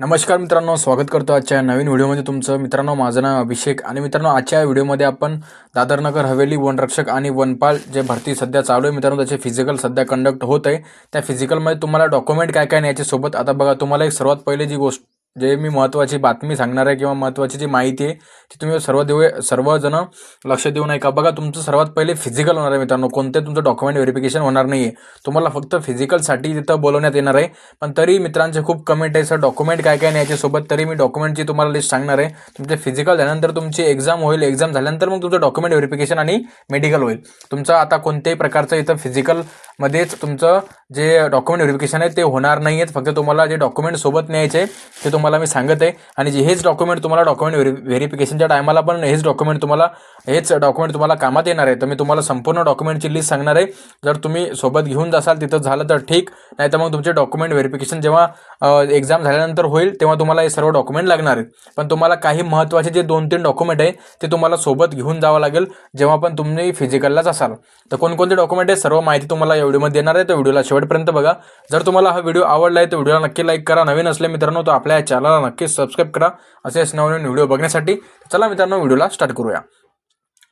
नमस्कार मित्रांनो स्वागत करतो आजच्या नवीन व्हिडिओमध्ये तुमचं. मित्रांनो माझं नाव अभिषेक आणि मित्रांनो आजच्या व्हिडिओमध्ये आपण दादरनगर हवेली वनरक्षक आणि वनपाल जे भरती सध्या चालू आहे मित्रांनो त्याचे फिजिकल सध्या कंडक्ट होत आहे. त्या फिजिकलमध्ये तुम्हाला डॉक्युमेंट काय काय न्यायचे सोबत आता बघा तुम्हाला एक सर्वात पहिले जी गोष्ट जे मी महत्त्वाची बातमी सांगणार आहे किंवा महत्त्वाची जी माहिती आहे ती तुम्ही सर्व देऊ सर्वजण लक्ष देऊ नये का बघा तुमचं सर्वात पहिले फिजिकल होणार आहे मित्रांनो. कोणते तुमचं डॉक्युमेंट व्हेरिफिकेशन होणार नाही आहे तुम्हाला फक्त फिजिकलसाठी तिथं बोलवण्यात येणार आहे. पण तरी मित्रांचे खूप कमेंट आहे. सर डॉक्युमेंट काय काय न्यायचे? सोबत तरी मी डॉक्युमेंटची तुम्हाला लिस्ट सांगणार आहे. तुमचे फिजिकल झाल्यानंतर तुमची एक्झाम होईल. एक्झाम झाल्यानंतर मग तुमचं डॉक्युमेंट व्हेरिफिकेशन आणि मेडिकल होईल. तुमचं आता कोणत्याही प्रकारचं इथं फिजिकलमध्येच तुमचं जे डॉक्युमेंट व्हेरिफिकेशन आहे ते होणार नाही आहेत फक्त तुम्हाला जे डॉक्युमेंट सोबत न्यायचे ते तुम्हाला मी सांगत. आहे आणि जे हेच डॉक्युमेंट तुम्हाला डॉक्युमेंट व्हेरी व्हेरिफिकेशनच्या टायमाला पण हेच डॉक्युमेंट तुम्हाला हेच डॉक्युमेंट तुम्हाला कामात येणार आहे. तर मी तुम्हाला संपूर्ण डॉक्युमेंटची लिस्ट सांगणार आहे. जर तुम्ही सोबत घेऊन जासाल तिथं झालं तर ठीक. नाही तर मग तुमचे डॉक्युमेंट व्हेरिफिकेशन जेव्हा एक्झाम झाल्यानंतर होईल तेव्हा तुम्हाला हे सर्व डॉक्युमेंट लागणार आहेत. पण तुम्हाला काही महत्त्वाचे जे दोन तीन डॉक्युमेंट आहे ते तुम्हाला सोबत घेऊन जावं लागेल जेव्हा पण तुम्ही फिजिकललाच असाल. तर कोणकोणते डॉक्युमेंट आहे सर्व माहिती तुम्हाला या व्हिडिओमध्ये देणार आहे. तर व्हिडिओला शेवटपर्यंत बघा. जर तुम्हाला हा व्हिडिओ आवडला आहे तर व्हिडिओला नक्की लाईक करा. नवीन असले मित्रांनो तो आपल्या चॅनलला नक्कीच सबस्क्राईब करा. असेच नवनवीन व्हिडिओ बघण्यासाठी चला मित्रांनो व्हिडिओला स्टार्ट करूया.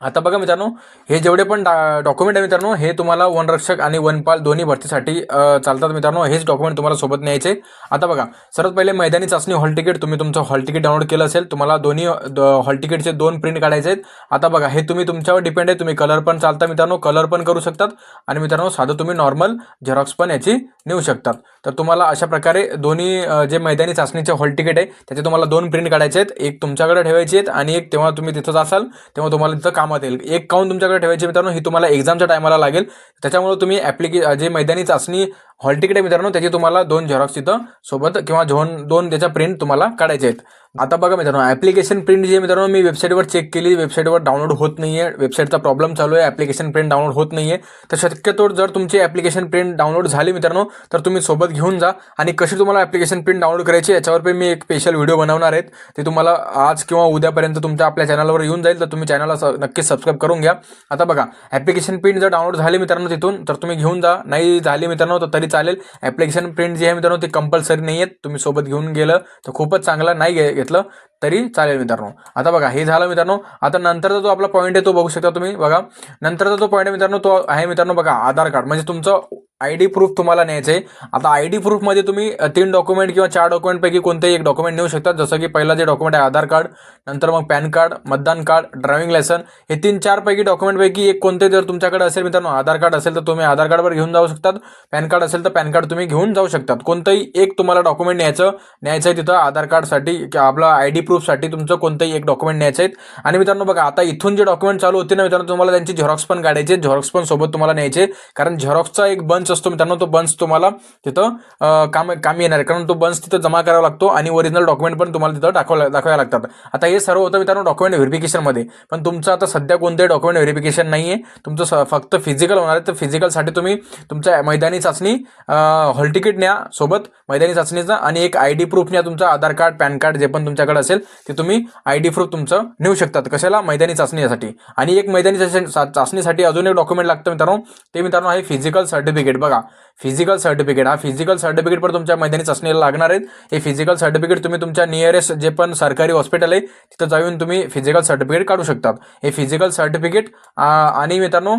आता बघा मित्रांनो हे जेवढे पण डा डॉक्युमेंट आहे मित्रांनो हे तुम्हाला वनरक्षक आणि वनपाल दोन्ही भरतीसाठी चालतात मित्रांनो. हेच डॉक्युमेंट तुम्हाला सोबत न्यायचे. आता बघा सर्वात पहिले मैदानी चाचणी हॉल तिकीट तुम्ही तुमचं हॉल तिकीट डाउनलोड केलं असेल तुम्हाला दोन्ही हॉल तिकीटचे दोन प्रिंट काढायचे आहेत. आता बघा हे तुम्ही तुमच्यावर डिपेंड आहे तुम्ही कलर पण चालता मित्रांनो कलर पण करू शकतात. आणि मित्रांनो साधं तुम्ही नॉर्मल झेरॉक्स पण याची नेऊ शकतात. तर तुम्हाला अशा प्रकारे दोन्ही जे मैदानी चाचणीचे हॉल तिकीट आहे त्याचे तुम्हाला दोन प्रिंट काढायचे आहेत. एक तुमच्याकडे ठेवायची आहेत आणि एक तेव्हा तुम्ही तिथंच असाल तेव्हा तुम्हाला तिथं काम कामात येईल एक काउंट तुमच्याकडे ठेवायची मित्रांनो ही तुम्हाला एक्झामच्या टायमाला लागेल. त्याच्यामुळे तुम्ही ॲप्लिके जे मैदानी चाचणी हॉल तिकीट आहे मित्रांनो त्याची तुम्हाला दोन झेरॉक्स तिथं सोबत किंवा झोन दोन त्याच्या प्रिंट तुम्हाला काढायचे आहेत. आता बघा मित्रांनो ॲप्लिकेशन प्रिंट जे मित्रांनो मी वेबसाईटवर चेक केली. वेबसाईटवर डाउनलोड होत नाही आहे वेबसाईटचा प्रॉब्लेम चालू आहे. ॲप्लिकेशन प्रिंट डाउनलोड होत नाही आहे तर शक्यतो जर तुमची ॲप्लिकेशन प्रिंट डाउनलोड झाली मित्रांनो तर तुम्ही सोबत घेऊन जा. आणि कशी तुम्हाला ॲप्लिकेशन प्रिंट डाउनलोड करायची याच्यावर पण मी एक स्पेशल व्हिडिओ बनवणार आहेत. ते तुम्हाला आज किंवा उद्यापर्यंत तुमच्या आपल्या चॅनलवर येऊन जाईल. तर तुम्ही चॅनलला स- नक्कीच सबस्क्राईब करून घ्या. आता बघा ॲप्लिकेशन प्रिंट जर डाउनलोड झाली मित्रांनो तिथून तर तुम्ही घेऊन जा. नाही झाली मित्रांनो तर तरी चालेल. ॲप्लिकेशन प्रिंट जे आहे मित्रांनो ते कंपल्सरी नाही आहेत तुम्ही सोबत घेऊन गेलं तर खूपच चांगलं. नाही घे घेतलं तरी चालेल मित्रांनो. आता बघा हे झालं मित्रांनो. आता नंतरचा जो आपला पॉईंट आहे तो बघू शकता तुम्ही. बघा नंतरचा जो पॉईंट आहे मित्रांनो तो आहे मित्रांनो बघा आधार कार्ड. म्हणजे तुमचं आय डी प्रूफ तुम्हाला न्यायचं आहे. आता आय डी प्रूफमध्ये तुम्ही तीन डॉक्युमेंट किंवा चार डॉक्युमेंटपैकी कोणतेही एक डॉक्युमेंट नेऊ शकतात जसं की पहिला जे डॉक्युमेंट आहे आधार कार्ड नंतर मग पॅन कार्ड मतदान कार्ड ड्रायव्हिंग लायसन हे तीन चारपैकी डॉक्युमेंटपैकी एक कोणते जर तुमच्याकडे असेल मित्रांनो आधार कार्ड असेल तर तुम्ही आधार कार्डवर घेऊन जाऊ शकतात. पॅन कार्ड असेल तर पॅन कार्ड तुम्ही घेऊन जाऊ शकतात. कोणतंही एक तुम्हाला डॉक्युमेंट न्यायचं न्यायचं आहे तिथं आधार कार्डसाठी. किंवा आपलं आय डी प्रूफसाठी तुमचं कोणतंही एक डॉक्युमेंट न्यायचं आहेत आणि मित्रांनो बघा आता इथून जे डॉक्युमेंट चालू होते ना मित्रांनो तुम्हाला त्यांची झेरॉक्स पण काढायचे झेरॉक्स पण सोबत तुम्हाला न्यायचे कारण झेरॉक्सचा एक बंच असतो मित्रांनो तो बंच तुम्हाला तिथं काम कामी येणार आहे. कारण तो बंच तिथं जमा करावा लागतो आणि ओरिजिनल डॉक्युमेंट पण तुम्हाला तिथं दाखवा दाखवायला लागतात. आता हे सर्व होतं मित्रांनो डॉक्युमेंट व्हेरिफिकेशनमध्ये पण तुमचं आता सध्या कोणतेही डॉक्युमेंट व्हेरिफिकेशन नाही आहे तुमचं स- फक्त फिजिकल होणार आहे. तर फिजिकलसाठी तुम्ही तुमच्या मैदानी चाचणी हॉल तिकीट न्या सोबत. मैदानी चाचणीचा आणि एक आय डी प्रूफ न्या तुमचं आधार कार्ड पॅन कार्ड जे पण तुमच्याकडे असेल ते तुम्ही आय डी प्रूफ तुमचं नेऊ शकतात. कशाला? मैदानी चाचणीसाठी आणि एक मैदानी चाचणीसाठी अजून एक डॉक्युमेंट लागतं मित्रांनो. ते मित्रांनो आहे फिजिकल सर्टिफिकेट बघा. फिजिकल सर्टिफिकेट हा फिजिकल सर्टिफिकेट पण तुमच्या मैदानी चाचणीला लागणार आहेत. हे फिजिकल सर्टिफिकेट तुम्ही तुमच्या नियरेस्ट जे पण सरकारी हॉस्पिटल आहे तिथं जाऊन तुम्ही फिजिकल सर्टिफिकेट काढू शकतात. हे फिजिकल सर्टिफिकेट आणि मित्रांनो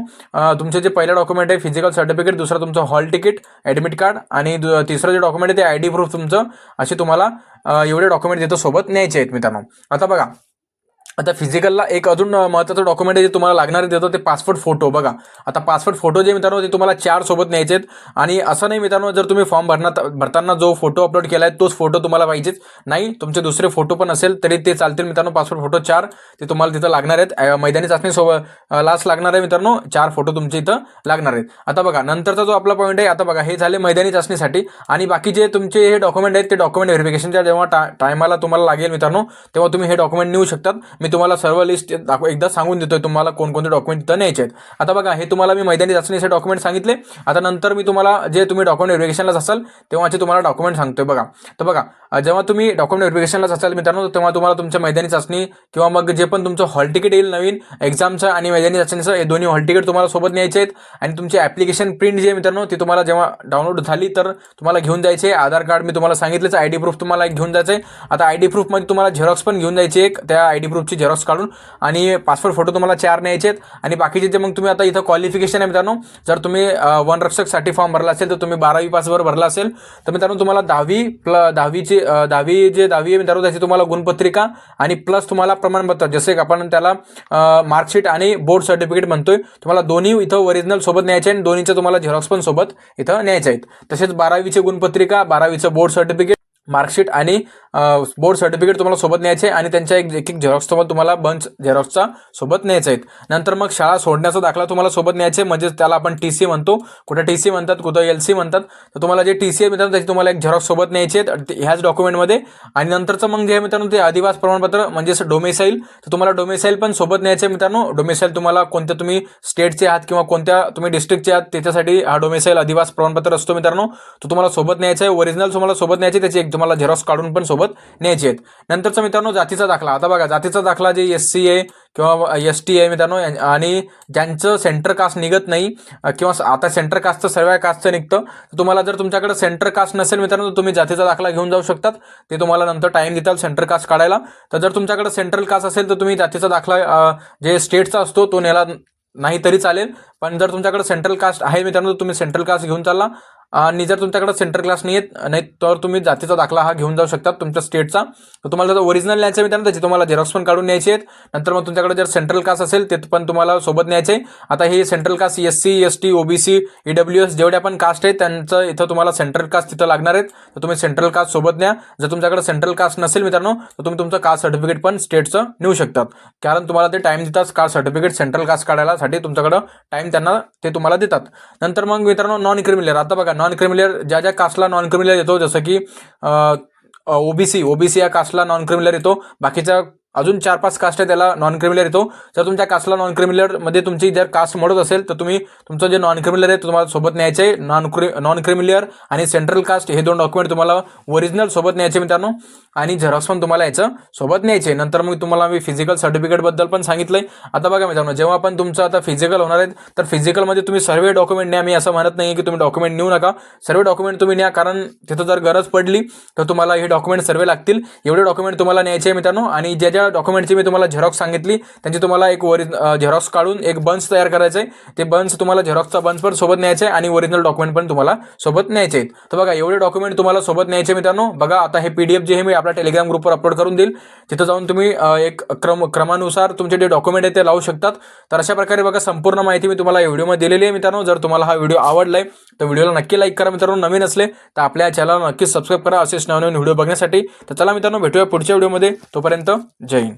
तुमचे जे पहिलं डॉक्युमेंट आहे फिजिकल सर्टिफिकेट दुसरं तुमचं हॉल तिकीट ॲडमिट कार्ड आणि तिसरं जे डॉक्युमेंट आहे ते आय डी प्रूफ तुमचं असे तुम्हाला एवढे डॉक्युमेंट तिथं सोबत न्यायचे आहेत मित्रांनो. आता बघा आता फिजिकलला एक अजून महत्त्वाचं डॉक्युमेंट आहे जे तुम्हाला लागणार देतो ते पासपोर्ट फोटो बघा आता पासपोर्ट फोटो जे मित्रांनो ते तुम्हाला चार सोबत न्यायचे आहेत आणि असं नाही मित्रांनो जर तुम्ही फॉर्म भरणार भरताना जो फोटो अपलोड केला आहे तोच फोटो तुम्हाला पाहिजेच. नाही तुमचे दुसरे फोटो पण असेल तरी ते चालतील मित्रांनो पासपोर्ट फोटो चार. ते तुम्हाला तिथं लागणार आहेत. मैदानी चाचणी सोबत लास्ट लागणार आहे मित्रांनो चार फोटो तुमचे इथं लागणार आहेत. आता बघा नंतरचा जो आपला पॉईंट आहे आता बघा हे झाले मैदानी चाचणीसाठी. आणि बाकी जे तुमचे हे डॉक्युमेंट आहेत ते डॉक्युमेंट व्हेरिफिकेशनच्या जेव्हा टा टायमाला तुम्हाला लागेल मित्रांनो तेव्हा तुम्ही हे डॉक्युमेंट नेऊ शकतात. मी तुम्हाला सर्व लिस्ट दाखव एकदा सांगून देतोय तुम्हाला कोणकोणते डॉक्युमेंट तिथं न्यायचे आहेत. आता बघा हे तुम्हाला मी मैदानी चाचणीचे डॉक्युमेंट सांगितले. आता नंतर मी तुम्हाला जे तुम्ही डॉक्युमेंट व्हेरिफिकेशनलाच असाल तेव्हाचे तुम्हाला डॉक्युमेंट सांगतोय बघा. तर बघा जेव्हा तुम्ही डॉक्युमेंट व्हेरिफिकेशनला असाल मित्रांनो तेव्हा तुम्हाला तुमच्या मैदानी चाचणी किंवा मग जे पण तुमचं हॉल तिकीट येईल नवीन एक्झामचं आणि मैदानी चाचणीचं हे दोन्ही हॉल तिकीट तुम्हाला सोबत न्यायचे आहेत. आणि तुमची ॲप्लिकेशन प्रिंट जी आहे मित्रांनो ती तुम्हाला जेव्हा डाउनलोड झाली तर तुम्हाला घेऊन जायचे आधार कार्ड मी तुम्हाला सांगितलंच आय डी प्रूफ तुम्हाला एक घेऊन जायचं आहे. आता आय डी प्रूफमध्ये तुम्हाला झेरॉक्स पण घेऊन जायचे एक. त्या आय डी प्रूफची झेरॉक्स काढून आणि पासपोर्ट फोटो तुम्हाला चार न्यायचे आहेत. आणि बाकीचे जे मग तुम्ही आता इथं क्वालिफिकेशन आहे मित्रांनो जर तुम्ही वनरक्षकसाठी फॉर्म भरला असेल तर तुम्ही बारावी पासवर भरला असेल. तर मित्रांनो तुम्हाला दहावी प्ल दहावीचे दहावी जे दहावी आहे मित्रांनो त्याची तुम्हाला गुणपत्रिका आणि प्लस तुम्हाला प्रमाणपत्र. जसे की आपण त्याला मार्कशीट आणि बोर्ड सर्टिफिकेट म्हणतोय तुम्हाला दोन्ही इथं ओरिजिनल सोबत न्यायचे आणि दोन्हीचं तुम्हाला झेरॉक्स पण सोबत इथं न्यायचे आहेत. तसेच बारावीचे गुणपत्रिका बारावीचं बोर्ड सर्टिफिकेट मार्कशीट आणि बोर्ड सर्टिफिकेट तुम्हाला सोबत न्यायचे आहे आणि त्यांच्या एक एक एक झेरॉक्स सोबत तुम्हाला बंच झेरॉक्सचा सोबत न्यायचे आहेत. नंतर मग शाळा सोडण्याचा दाखला तुम्हाला सोबत न्यायचे म्हणजे त्याला आपण टी सी म्हणतो. कुठं टी सी म्हणतात कुठं एल सी म्हणतात. तर तुम्हाला जे टी सी मित्रांनो त्याची तुम्हाला एक झेरॉक्स सोबत न्यायचे आहेत. ह्याच डॉक्युमेंटमध्ये आणि नंतरचं मग जे आहे मित्रांनो ते अधिवास प्रमाणपत्र म्हणजे डोमेसाईल तर तुम्हाला डोमेसाईल पण सोबत न्यायचे मित्रांनो. डोमेसाईल तुम्हाला कोणत्या तुम्ही स्टेटचे आहात किंवा कोणत्या तुम्ही डिस्ट्रिक्टचे आहात त्याच्यासाठी हा डोमेसाईल अधिवास प्रमाणपत्र असतो मित्रांनो. तो तुम्हाला सोबत न्यायचा आहे. ओरिजिनल तुम्हाला सोबत न्यायचे त्याची एक तुम्हाला झेरॉक्स काढून पण सोबत न्यायचे आहेत. नंतरचं मित्रांनो जातीचा दाखला. आता बघा जातीचा दाखला जे एस सी आहे किंवा एस टी आहे मित्रांनो आणि ज्यांचं सेंटर कास्ट निघत नाही किंवा आता सेंटर कास्टचं सर्व कास्टचं निघतं तर तुम्हाला जर तुमच्याकडे सेंटर कास्ट नसेल मित्रांनो तुम्ही जातीचा दाखला घेऊन जाऊ शकतात. ते तुम्हाला नंतर टाईम देतात सेंटर कास्ट काढायला. तर जर तुमच्याकडे सेंट्रल कास्ट असेल तर तुम्ही जातीचा दाखला जे स्टेटचा असतो तो नेला नाही तरी चालेल. पण जर तुमच्याकडे सेंट्रल कास्ट आहे मित्रांनो तर तुम्ही सेंट्रल कास्ट घेऊन चालला. आणि जर तुमच्याकडे सेंट्रल क्लास नाही आहेत नाही तर तुम्ही जातीचा दाखला हा घेऊन जाऊ शकता तुमच्या स्टेटचा तर तुम्हाला जर ओरिजिनल न्यायचं आहे मित्रांनो त्याची तुम्हाला झेरॉक्स पण काढून न्यायचे आहेत. नंतर मग तुमच्याकडे जर सेंट्रल कास्ट असेल ते पण तुम्हाला सोबत न्यायचे आहे. आता हे central caste S C S T OBC EW S जेवढ्या पण कास्ट आहेत त्यांचं इथं तुम्हाला सेंट्रल कास्ट तिथं लागणार आहेत. तर तुम्ही सेंट्रल कास्ट सोबत न्या. जर तुमच्याकडे सेंट्रल कास्ट नसेल मित्रांनो तर तुम्ही तुमचं कास्ट सर्टिफिकेट पण स्टेटचं नेऊ शकतात. कारण तुम्हाला ते टाईम देतात कास्ट सर्टिफिकेट सेंट्रल कास्ट काढायला साठी तुमच्याकडं टाईम त्यांना ते तुम्हाला देतात. नंतर मग मित्रांनो नॉन क्रिमिनल आता बघा नॉन क्रिमिलर ज्या ज्या कास्टला नॉन क्रिमिलर येतो जसं की ओबीसी ओबीसी या कास्टला नॉन क्रिमिलर येतो. बाकीच्या अजून चार पाच कास्ट आहे त्याला नॉन क्रिमिलर येतो. जर तुमच्या कास्टला नॉन क्रिमिलियरमध्ये तुमची जर कास्ट मोडत असेल तर तुम्ही तुमचं जे नॉन क्रिमिलर आहे तुम्हाला सोबत न्यायचे आहे. नॉन क्रि नॉन क्रिमिलियर आणि सेंट्रल कास्ट हे दोन डॉक्युमेंट तुम्हाला ओरिजिनल सोबत न्यायचे मित्रांनो. आणि झेरॉक्स पण तुम्हाला याचं सोबत न्यायचे नंतर मग तुम्हाला मी फिजिकल सर्टिफिकेटबद्दल पण सांगितलंय. आता बघा मित्रांनो जेव्हा पण तुमचं आता फिजिकल होणार आहे तर फिजिकलमध्ये तुम्ही सर्व डॉक्युमेंट न्या. मी असं म्हणत नाही की तुम्ही डॉक्युमेंट नेऊ नका. सर्व डॉक्युमेंट तुम्ही न्या कारण तिथं जर गरज पडली तर तुम्हाला हे डॉक्युमेंट सर्व लागतील. एवढे डॉक्युमेंट तुम्हाला न्यायचे आहे मित्रांनो. आणि ज्या ज्या डॉक्युमेंटची मी तुम्हाला झेरॉक्स सांगितली. त्यांची तुम्हाला एक ओरि झेरॉक्स काढून एक बन्स तयार करायचं आहे ते बन्स तुम्हाला झेरॉक्सचा बन्स पण सोबत न्यायचे आहे आणि ओरिजिनल डॉक्युमेंट पण तुम्हाला सोबत न्यायचे आहेत तर बघा एवढे डॉक्युमेंट तुम्हाला सोबत न्यायचे मित्रांनो. बघा आता हे पी डी एफ जे हे मी आपल्या टेलिग्राम ग्रुपवर अपलोड करून देईल. तिथं जाऊन तुम्ही एक क्रम क्रमानुसार तुमचे जे डॉक्युमेंट आहे ते लावू शकतात. तर अशा प्रकारे बघा संपूर्ण माहिती मी तुम्हाला व्हिडिओमध्ये दिलेली आहे मित्रांनो. जर तुम्हाला हा व्हिडिओ आवडलाय तर व्हिडिओला नक्की लाईक करा मित्रांनो. नवीन असले तर आपल्या चॅनलला नक्कीच सबस्क्राईब करा. असेच नवनवीन व्हिडिओ बघण्यासाठी. तर चला मित्रांनो भेटूया पुढच्या व्हिडिओमध्ये तोपर्यंत जय Jane.